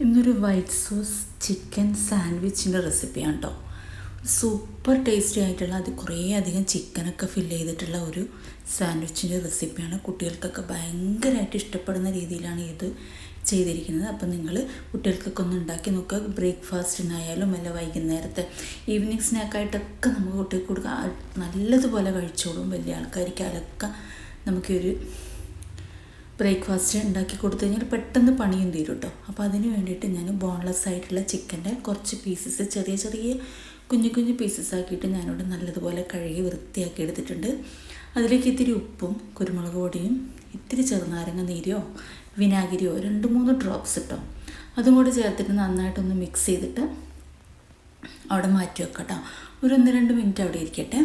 ഇന്നൊരു white sauce chicken സാൻഡ്വിച്ചിന്റെ റെസിപ്പിയാണ് കേട്ടോ സൂപ്പർ ടേസ്റ്റി ആയിട്ടുള്ള അത് കുറേ അധികം ചിക്കനൊക്കെ ഫില്ല് ചെയ്തിട്ടുള്ള ഒരു സാൻഡ്വിച്ചിന്റെ റെസിപ്പിയാണ് കുട്ടികൾക്കൊക്കെ ഭയങ്കരമായിട്ട് ഇഷ്ടപ്പെടുന്ന രീതിയിലാണ് ഇത് ചെയ്തിരിക്കുന്നത്. അപ്പം നിങ്ങൾ കുട്ടികൾക്കൊക്കെ ഒന്ന് ഉണ്ടാക്കി നോക്കുക. ബ്രേക്ക്ഫാസ്റ്റിനായാലും അല്ല വൈകുന്നേരത്തെ ഈവനിങ് സ്നാക്കായിട്ടൊക്കെ നമുക്ക് കുട്ടികൾക്ക് കൊടുക്കാം. നല്ലതുപോലെ കഴിച്ചോളും. വലിയ ആൾക്കാർക്ക് അതൊക്കെ നമുക്കൊരു ബ്രേക്ക്ഫാസ്റ്റ് ഉണ്ടാക്കി കൊടുത്തു കഴിഞ്ഞാൽ പെട്ടെന്ന് പണിയും തീരും കേട്ടോ. അപ്പോൾ അതിന് വേണ്ടിയിട്ട് ഞാൻ ബോൺലെസ് ആയിട്ടുള്ള ചിക്കന്റെ കുറച്ച് പീസസ് ചെറിയ ചെറിയ കുഞ്ഞു കുഞ്ഞു പീസസ് ആക്കിയിട്ട് ഞാനിവിടെ നല്ലതുപോലെ കഴുകി വൃത്തിയാക്കി എടുത്തിട്ടുണ്ട്. അതിലേക്ക് ഇത്തിരി ഉപ്പും കുരുമുളക് പൊടിയും ഇത്തിരി ചെറുനാരങ്ങ നീരോ വിനാഗിരിയോ രണ്ട് മൂന്ന് ഡ്രോപ്സ് ഇട്ടോ. അതും കൂടി ചേർത്തിട്ട് നന്നായിട്ടൊന്ന് മിക്സ് ചെയ്തിട്ട് അവിടെ മാറ്റി വെക്കട്ടോ കേട്ടോ. ഒരു ഒന്ന് രണ്ട് മിനിറ്റ് അവിടെ ഇരിക്കട്ടെ.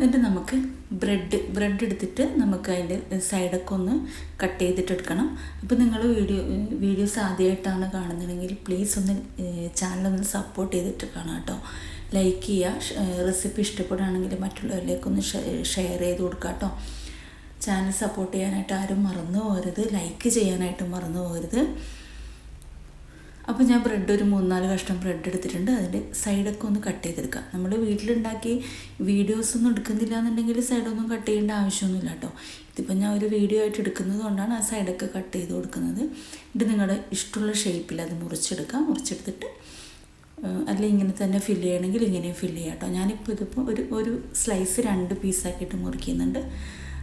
എന്നിട്ട് നമുക്ക് ബ്രെഡ് ബ്രെഡ് എടുത്തിട്ട് നമുക്ക് അതിന്റെ സൈഡൊക്കെ ഒന്ന് കട്ട് ചെയ്തിട്ട് എടുക്കണം. അപ്പോൾ നിങ്ങൾ വീഡിയോ വീഡിയോസ് ആദ്യമായിട്ടാണ് കാണുന്നതെങ്കിൽ പ്ലീസ് ഒന്ന് ചാനലൊന്ന് സപ്പോർട്ട് ചെയ്തിട്ട് കാണാം കേട്ടോ. ലൈക്ക് ചെയ്യുക. റെസിപ്പി ഇഷ്ടപ്പെടുകയാണെങ്കിൽ മറ്റുള്ളവരിലേക്കൊന്ന് ഷെയർ ചെയ്ത് കൊടുക്കുക കേട്ടോ. ചാനൽ സപ്പോർട്ട് ചെയ്യാനായിട്ട് ആരും മറന്നു പോകരുത്. ലൈക്ക് ചെയ്യാനായിട്ട് മറന്നു പോകരുത്. അപ്പോൾ ഞാൻ ബ്രെഡ് ഒരു മൂന്നാൽ കഷ്ണം ബ്രെഡ് എടുത്തിട്ടുണ്ട്. അതിന്റെ സൈഡൊക്കെ ഒന്ന് കട്ട് ചെയ്തെടുക്കുക നമ്മൾ വീട്ടിലുണ്ടാക്കി വീഡിയോസ് ഒന്നും എടുക്കുന്നില്ല എന്നുണ്ടെങ്കിൽ സൈഡൊന്നും കട്ട് ചെയ്യേണ്ട ആവശ്യമൊന്നുമില്ല കേട്ടോ. ഇതിപ്പോൾ ഞാൻ ഒരു വീഡിയോ ആയിട്ട് എടുക്കുന്നത് കൊണ്ടാണ് ആ സൈഡൊക്കെ കട്ട് ചെയ്ത് കൊടുക്കുന്നത്. ഇത് നിങ്ങളുടെ ഇഷ്ടമുള്ള ഷേപ്പിൽ അത് മുറിച്ചെടുക്കുക മുറിച്ചെടുത്തിട്ട് അല്ല ഇങ്ങനെ തന്നെ ഫില്ല് ചെയ്യണമെങ്കിൽ ഇങ്ങനെയും ഫില്ല് ചെയ്യാം കേട്ടോ. ഞാനിപ്പോൾ ഇതിപ്പോൾ ഒരു ഒരു സ്ലൈസ് രണ്ട് പീസാക്കിയിട്ട് മുറിക്കുന്നുണ്ട്.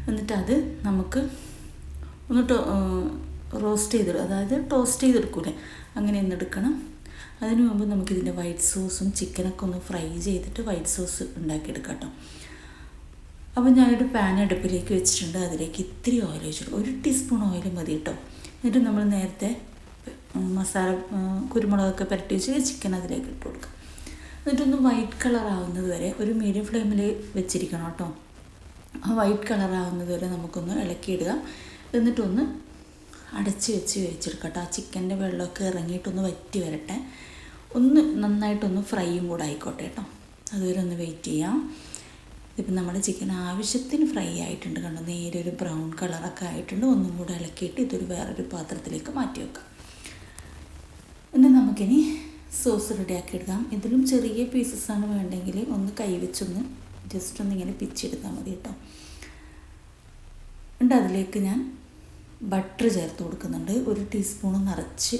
എന്നിട്ട് അത് നമുക്ക് ഒന്ന് റോസ്റ്റ് ചെയ്തിടും. അതായത് ടോസ്റ്റ് ചെയ്തെടുക്കൂലേ? അങ്ങനെ ഒന്ന് എടുക്കണം. അതിനു മുമ്പ് നമുക്കിതിന്റെ വൈറ്റ് സോസും ചിക്കനൊക്കെ ഒന്ന് ഫ്രൈ ചെയ്തിട്ട് വൈറ്റ് സോസ് ഉണ്ടാക്കിയെടുക്കാം കേട്ടോ. അപ്പോൾ ഞാനൊരു പാൻ അടുപ്പിലേക്ക് വെച്ചിട്ടുണ്ട്. അതിലേക്ക് ഇത്തിരി ഓയിൽ ഒഴിച്ചിട്ട് ഒരു ടീസ്പൂൺ ഓയിൽ മതി കേട്ടോ. എന്നിട്ട് നമ്മൾ നേരത്തെ മസാല കുരുമുളകൊക്കെ പുരട്ടി വെച്ച് ചിക്കൻ അതിലേക്ക് ഇട്ട് കൊടുക്കാം. എന്നിട്ടൊന്ന് വൈറ്റ് കളർ ആവുന്നത് വരെ ഒരു മീഡിയം ഫ്ലെയിമിൽ വെച്ചിരിക്കണം കേട്ടോ. ആ വൈറ്റ് കളർ ആവുന്നത് വരെ നമുക്കൊന്ന് ഇളക്കിയിടുക. എന്നിട്ടൊന്ന് അടച്ച് വെച്ച് വേവിച്ചെടുക്കട്ടെ. ആ ചിക്കന്റെ വെള്ളമൊക്കെ ഇറങ്ങിയിട്ടൊന്ന് വറ്റി വരട്ടെ. ഒന്ന് നന്നായിട്ടൊന്ന് ഫ്രൈയും കൂടെ ആയിക്കോട്ടെ കേട്ടോ. അതുവരെ ഒന്ന് വെയിറ്റ് ചെയ്യാം. ഇപ്പം നമ്മുടെ ചിക്കൻ ആവശ്യത്തിന് ഫ്രൈ ആയിട്ടുണ്ട് കണ്ടോ. നേരെ ഒരു ബ്രൗൺ കളറൊക്കെ ആയിട്ടുണ്ട്. ഒന്നും കൂടെ ഇളക്കിയിട്ട് ഇതൊരു വേറൊരു പാത്രത്തിലേക്ക് മാറ്റി വെക്കാം. ഇനി നമുക്കിനി സോസ് റെഡിയാക്കി എടുക്കാം. ഇതിലും ചെറിയ പീസസാണ് വേണ്ടെങ്കിൽ ഒന്ന് കൈവച്ചൊന്ന് ജസ്റ്റ് ഒന്ന് ഇങ്ങനെ പിച്ചെടുത്താൽ മതി കേട്ടോ. ഉണ്ട് അതിലേക്ക് ഞാൻ ബട്ടർ ചേർത്ത് കൊടുക്കുന്നുണ്ട്. ഒരു ടീസ്പൂൺ നിറച്ച്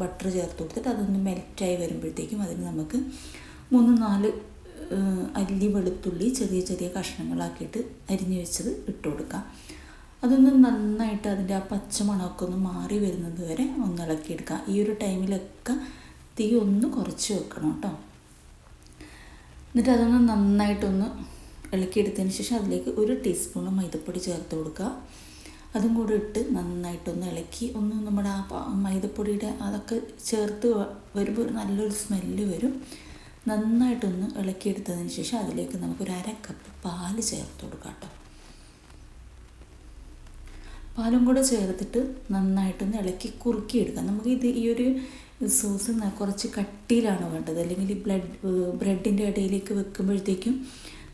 ബട്ടർ ചേർത്ത് കൊടുത്തിട്ട് അതൊന്ന് മെൽറ്റായി വരുമ്പോഴത്തേക്കും അതിന് നമുക്ക് മൂന്ന് നാല് അല്ലി വെളുത്തുള്ളി ചെറിയ ചെറിയ കഷ്ണങ്ങളാക്കിയിട്ട് അരിഞ്ഞു വെച്ചത് ഇട്ട് കൊടുക്കാം. അതൊന്ന് നന്നായിട്ട് അതിന്റെ ആ പച്ചമണമൊക്കെ ഒന്ന് മാറി വരുന്നത് വരെ ഒന്ന് ഇളക്കിയെടുക്കാം. ഈ ഒരു ടൈമിലൊക്കെ തീ ഒന്ന് കുറച്ച് വെക്കണം കേട്ടോ. എന്നിട്ട് അതൊന്ന് നന്നായിട്ടൊന്ന് ഇളക്കിയെടുത്തതിന് ശേഷം അതിലേക്ക് ഒരു ടീസ്പൂൺ മൈദപ്പൊടി ചേർത്ത് കൊടുക്കുക. അതും കൂടെ ഇട്ട് നന്നായിട്ടൊന്ന് ഇളക്കി ഒന്ന് നമ്മുടെ ആ മൈദപ്പൊടിയുടെ അതൊക്കെ ചേർത്ത് വരുമ്പോൾ നല്ലൊരു സ്മെല്ല് വരും. നന്നായിട്ടൊന്ന് ഇളക്കിയെടുത്തതിന് ശേഷം അതിലേക്ക് നമുക്കൊരു അര കപ്പ് പാൽ ചേർത്ത് കൊടുക്കാം കേട്ടോ. പാലും കൂടെ ചേർത്തിട്ട് നന്നായിട്ടൊന്ന് ഇളക്കി കുറുക്കിയെടുക്കാം. നമുക്ക് ഇത് ഈ ഒരു സോസ് കുറച്ച് കട്ടിയിലാണ് വേണ്ടത്. അല്ലെങ്കിൽ ബ്ലഡ് ബ്രെഡിന്റെ ഇടയിലേക്ക് വെക്കുമ്പോഴത്തേക്കും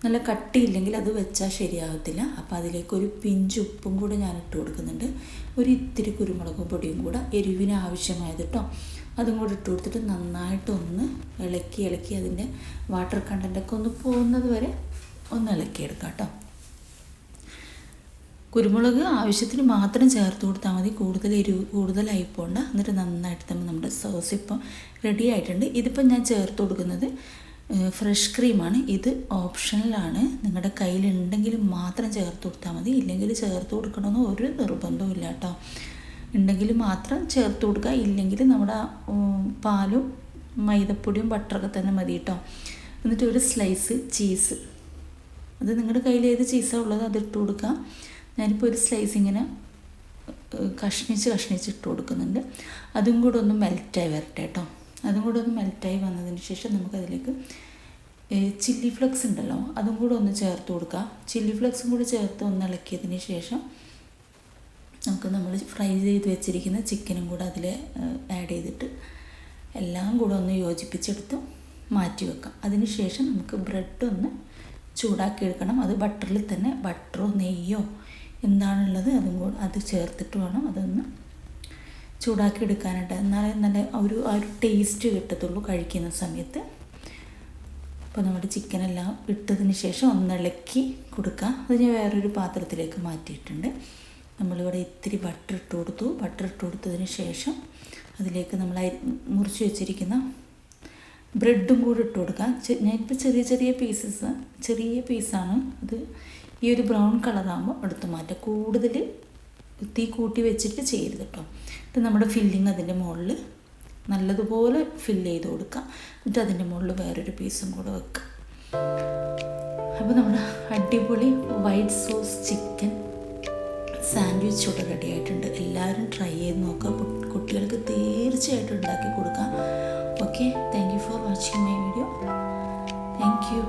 നല്ല കട്ടിയില്ലെങ്കിൽ അത് വെച്ചാൽ ശരിയാകത്തില്ല. അപ്പോൾ അതിലേക്ക് ഒരു പിഞ്ച് ഉപ്പും കൂടെ ഞാൻ ഇട്ട് കൊടുക്കുന്നുണ്ട്. ഒരു ഇത്തിരി കുരുമുളക് പൊടിയും കൂടെ എരിവിന് ആവശ്യമായത് കേട്ടോ. അതും കൂടെ ഇട്ട് കൊടുത്തിട്ട് നന്നായിട്ടൊന്ന് ഇളക്കി ഇളക്കി അതിന്റെ വാട്ടർ കണ്ടന്റൊക്കെ ഒന്ന് പോകുന്നത് വരെ ഒന്ന് ഇളക്കിയെടുക്കാം കേട്ടോ. കുരുമുളക് ആവശ്യത്തിന് മാത്രം ചേർത്ത് കൊടുത്താൽ മതി. കൂടുതൽ എരിവ് കൂടുതലായി പോകണ്ട എന്നിട്ട് നന്നായിട്ട് തന്നെ നമ്മുടെ സോസ് ഇപ്പം റെഡി ആയിട്ടുണ്ട്. ഇതിപ്പം ഞാൻ ചേർത്ത് കൊടുക്കുന്നത് ഫ്രഷ് ക്രീമാണ് ഇത് ഓപ്ഷണലാണ് നിങ്ങളുടെ കയ്യിലുണ്ടെങ്കിൽ മാത്രം ചേർത്ത് കൊടുത്താൽ മതി. ഇല്ലെങ്കിൽ ചേർത്ത് കൊടുക്കണമെന്ന് ഒരു നിർബന്ധവും ഇല്ല കേട്ടോ ഉണ്ടെങ്കിൽ മാത്രം ചേർത്ത് കൊടുക്കുക. ഇല്ലെങ്കിൽ നമ്മുടെ പാലും മൈദപ്പൊടിയും ബട്ടറൊക്കെ തന്നെ മതി കേട്ടോ എന്നിട്ട് ഒരു സ്ലൈസ് ചീസ് അത് നിങ്ങളുടെ കയ്യിൽ ഏത് ചീസാണ് ഉള്ളത് അത് ഇട്ട് കൊടുക്കുക. ഞാനിപ്പോൾ ഒരു സ്ലൈസ് ഇങ്ങനെ കഷ്ണിച്ച് കഷ്ണിച്ച് ഇട്ട് കൊടുക്കുന്നുണ്ട്. അതും കൂടെ ഒന്ന് മെൽറ്റായി വരട്ടെ കേട്ടോ അതും കൂടെ ഒന്ന് മെൽറ്റായി വന്നതിന് ശേഷം നമുക്കതിലേക്ക് ചില്ലി ഫ്ലെക്സ് ഉണ്ടല്ലോ അതും കൂടെ ഒന്ന് ചേർത്ത് കൊടുക്കുക ചില്ലി ഫ്ലെക്സും കൂടി ചേർത്ത് ഒന്ന് ഇളക്കിയതിന് ശേഷം നമുക്ക് നമ്മൾ ഫ്രൈ ചെയ്ത് വെച്ചിരിക്കുന്ന ചിക്കനും കൂടെ അതിൽ ആഡ് ചെയ്തിട്ട് എല്ലാം കൂടെ ഒന്ന് യോജിപ്പിച്ചെടുത്ത് മാറ്റി വെക്കാം. അതിന് ശേഷം നമുക്ക് ബ്രെഡ് ഒന്ന് ചൂടാക്കി എടുക്കണം. അത് ബട്ടറിൽ തന്നെ ബട്ടറോ നെയ്യോ എന്താണുള്ളത് അതും കൂടെ അത് ചേർത്തിട്ട് വേണം അതൊന്ന് ചൂടാക്കി എടുക്കാനായിട്ട് എന്നാലേ നല്ല ഒരു ആ ഒരു ടേസ്റ്റ് കിട്ടത്തുള്ളൂ കഴിക്കുന്ന സമയത്ത്. അപ്പോൾ നമ്മുടെ ചിക്കനെല്ലാം ഇട്ടതിന് ശേഷം ഒന്ന് ഇളക്കി കൊടുക്കുക അത് ഞാൻ വേറൊരു പാത്രത്തിലേക്ക് മാറ്റിയിട്ടുണ്ട്. നമ്മളിവിടെ ഇത്തിരി ബട്ടർ ഇട്ട് കൊടുത്തു. ബട്ടർ ഇട്ട് കൊടുത്തതിന് ശേഷം അതിലേക്ക് നമ്മൾ മുറിച്ച് വെച്ചിരിക്കുന്ന ബ്രെഡും കൂടി ഇട്ട് കൊടുക്കുക ഞാനിപ്പോൾ ചെറിയ ചെറിയ പീസസ് ചെറിയ പീസാണ് അത് ഈ ഒരു ബ്രൗൺ കളറാകുമ്പോൾ എടുത്ത് മാറ്റുക കൂടുതൽ തീ കൂട്ടി വെച്ചിട്ട് ചെയ്യരുത് കേട്ടോ. ഇത് നമ്മുടെ ഫില്ലിങ് അതിന്റെ മുകളിൽ നല്ലതുപോലെ ഫില്ല് ചെയ്ത് കൊടുക്കുക. എന്നിട്ട് അതിന്റെ മുകളിൽ വേറൊരു പീസും കൂടെ വെക്കുക. അപ്പോൾ നമ്മുടെ അടിപൊളി വൈറ്റ് സോസ് ചിക്കൻ സാൻഡ്വിച്ച് ഇവിടെ റെഡി ആയിട്ടുണ്ട്. എല്ലാവരും ട്രൈ ചെയ്ത് നോക്കുക. കുട്ടികൾക്ക് തീർച്ചയായിട്ടും ഉണ്ടാക്കി കൊടുക്കാം. Okay thank you for watching my video thank you